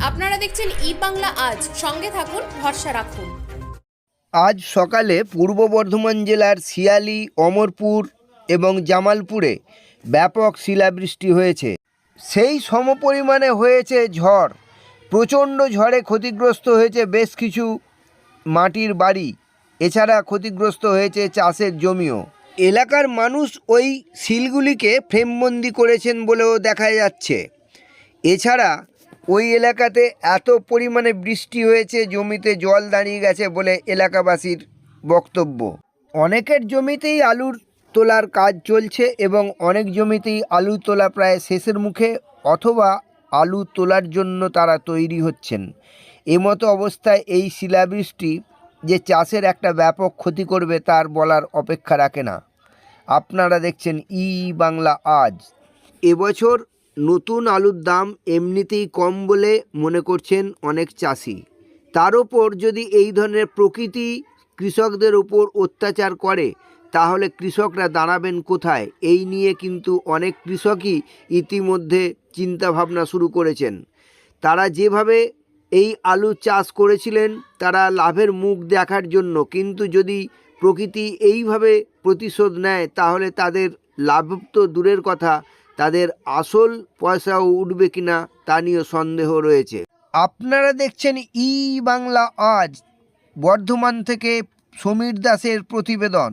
আপনারা দেখছেন ই বাংলা আজ। সঙ্গে থাকুন, ভরসা রাখুন। আজ সকালে পূর্ব বর্ধমান জেলার শিয়ালি, অমরপুর এবং জামালপুরে ব্যাপক শিলাবৃষ্টি হয়েছে। সেই সমপরিমাণে হয়েছে ঝড়। প্রচণ্ড ঝড়ে ক্ষতিগ্রস্ত হয়েছে বেশ কিছু মাটির বাড়ি। এছাড়া ক্ষতিগ্রস্ত হয়েছে চাষের জমিও। এলাকার মানুষ ওই শিলগুলিকে ফ্রেমবন্দি করেছেন বলেও দেখা যাচ্ছে। এছাড়া ওই এলাকাতে এত পরিমাণে বৃষ্টি হয়েছে, জমিতে জল দাঁড়িয়ে গেছে বলে এলাকাবাসীর বক্তব্য। অনেকের জমিতেই আলুর তোলার কাজ চলছে এবং অনেক জমিতেই আলু তোলা প্রায় শেষের মুখে অথবা আলু তোলার জন্য তারা তৈরি হচ্ছেন। এমতো অবস্থায় এই শিলাবৃষ্টি যে চাষের একটা ব্যাপক ক্ষতি করবে তার বলার অপেক্ষা রাখে না। আপনারা দেখছেন ই বাংলা আজ। এবছর নতুন আলুর দাম এমনিতেই কম বলে মনে করছেন অনেক চাষি। তার ওপর যদি এই ধরনের প্রকৃতি কৃষকদের ওপর অত্যাচার করে, তাহলে কৃষকরা দাঁড়াবেন কোথায়? এই নিয়ে কিন্তু অনেক কৃষকই ইতিমধ্যে চিন্তাভাবনা শুরু করেছেন। তারা যেভাবে এই আলু চাষ করেছিলেন, তারা লাভের মুখ দেখার জন্য। কিন্তু যদি প্রকৃতি এইভাবে প্রতিশোধ নেয়, তাহলে তাদের লাভ তো দূরের কথা। তাদের আসল পয়সাও উঠবে কিনা তা নিয়েও সন্দেহ রয়েছে। আপনারা দেখছেন ই বাংলা আজ, বর্ধমান থেকে সমীর দাসের প্রতিবেদন।